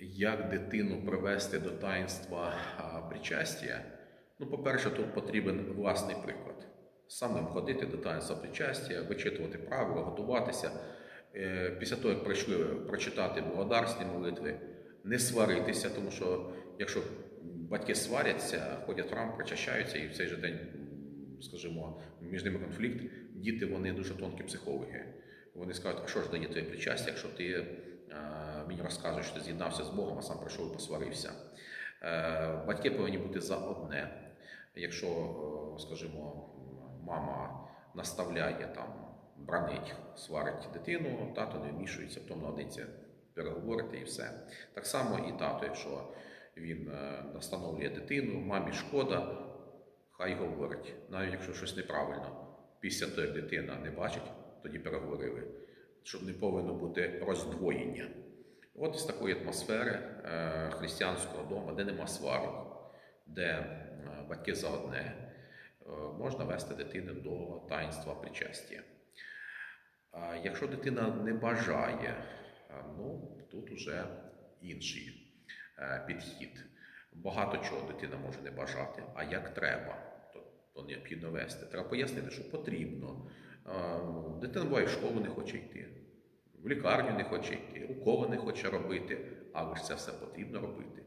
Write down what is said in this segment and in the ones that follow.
Як дитину привести до таїнства причастя? Ну, по-перше, тут потрібен власний приклад. Самим ходити до таїнства причастя, вичитувати правила, готуватися. Е, Після того, як прийшли прочитати благодарственні молитви, не сваритися, тому що якщо батьки сваряться, ходять в храм, причащаються, і в цей же день, скажімо, між ними конфлікт, діти вони дуже тонкі психологи. Вони скажуть, а що ж дає твоє причастя, якщо ти мені розказуєш, що ти з'єднався з Богом, а сам прийшов і посварився. Е, Батьки повинні бути за одне. Якщо, е, скажімо, мама наставляє там, бранить, сварить дитину, тато не вмішується, потім наодинці переговорити і все. Так само і тато, якщо він е, настановлює дитину, мамі шкода, хай говорить, навіть якщо щось неправильно. Після того, як дитина не бачить, тоді переговорили, щоб не повинно бути роздвоєння. От з такої атмосфери е, християнського дому, де нема сварок, де е, батьки за одне, е, можна вести дитину до таїнства причастя. Якщо дитина не бажає, ну тут вже інший підхід. Багато чого дитина може не бажати, а як треба, то необхідно вести. Треба пояснити, що потрібно. Дитина буває в школу не хоче йти, в лікарню не хоче йти, уколи не хоче робити, але ж це все потрібно робити.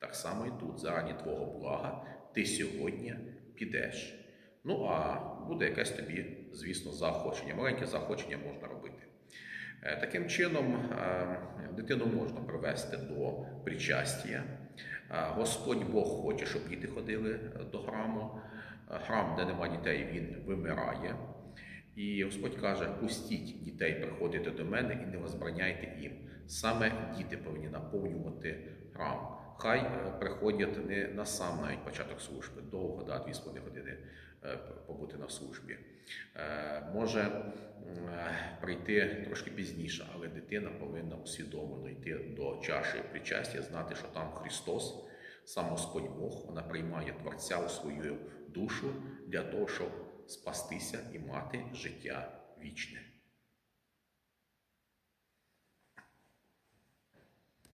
Так само і тут, зарані твого блага, ти сьогодні підеш. Ну а буде якесь тобі, звісно, заохочення. Маленьке заохочення можна робити. Е, Таким чином, е, дитину можна привести до причастя. Е, Господь Бог хоче, щоб діти ходили до храму. Храм, де немає дітей, він вимирає. І Господь каже: пустіть дітей приходити до мене і не возбраняйте їм. Саме діти повинні наповнювати храм. Хай е, приходять не на сам навіть початок служби, довго, да, дві з половиною години е, побути на службі. Е, Може прийти трошки пізніше, але дитина повинна усвідомлено йти до чаші причастя, знати, що там Христос, сам Господь Бог, вона приймає Творця у свою душу для того, щоб спастися і мати життя вічне.